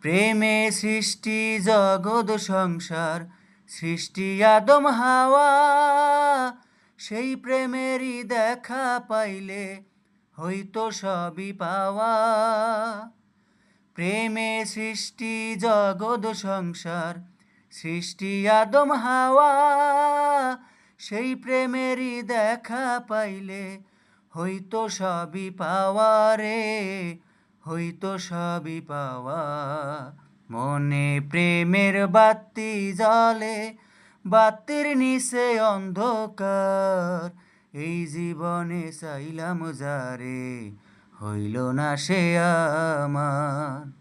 প্রেমে সৃষ্টি, জগৎ সংসার, সৃষ্টি আদম, হাওয়া। সেই প্রেমেরই দেখা পাইলে হইতো সবই পাওয়া। প্রেমে সৃষ্টি, জগৎ সংসার, সৃষ্টি আদম, হাওয়া। সেই প্রেমেরই দেখা পাইলে হইতো সবই পাওয়া রে। হইতো সবই পাওয়া। মনে প্রেমের বাতি জলে বাতির নিচে অন্ধকার। এই জীবনে চাইলাম যারে হইল না সে আমার।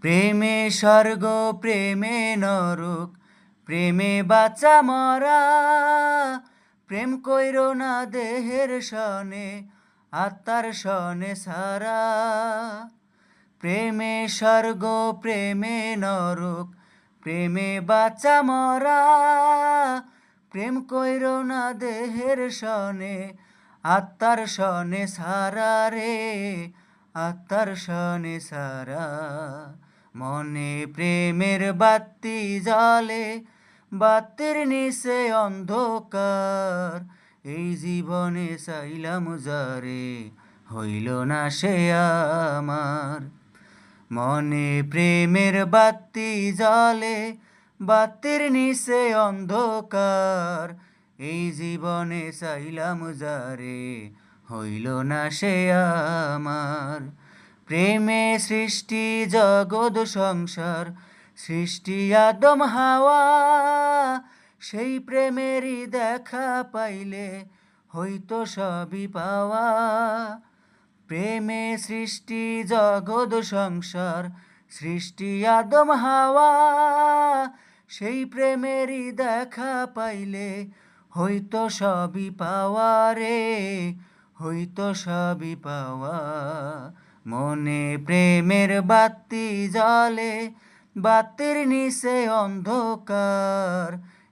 প্রেমে স্বর্গ, প্রেমে নরক, প্রেমে বাচ্চা মরা। প্রেম কইর না দেহের সনে আত্মার সনে সারা। প্রেমে স্বর্গ, প্রেমে নরক, প্রেমে বাচ্চা মরা। প্রেম কইর না দেহের সনে আত্মার সনে সারা রে। আত্মার সনে সারা। মনে প্রেমের বাতি জলে বাতির নিচে অন্ধকার। এই জীবনে চাইলাম যারে হইল না সে আমার। মনে প্রেমের বাতি জলে বাতির নিচে অন্ধকার। এই জীবনে চাইলাম যারে হইল না সে আমার। প্রেমে সৃষ্টি, জগৎ, সংসার, সৃষ্টি, আদম, হাওয়া। সেই প্রেমেরই দেখা পাইলে হইতো সবই পাওয়া। প্রেমে সৃষ্টি, জগৎ, সংসার, সৃষ্টি, আদম, হাওয়া। সেই প্রেমেরই দেখা পাইলে হইতো সবই পাওয়া রে হইতো সবই পাওয়া। মনে প্রেমের বাতি জলে বাতির নিচে অন্ধকার।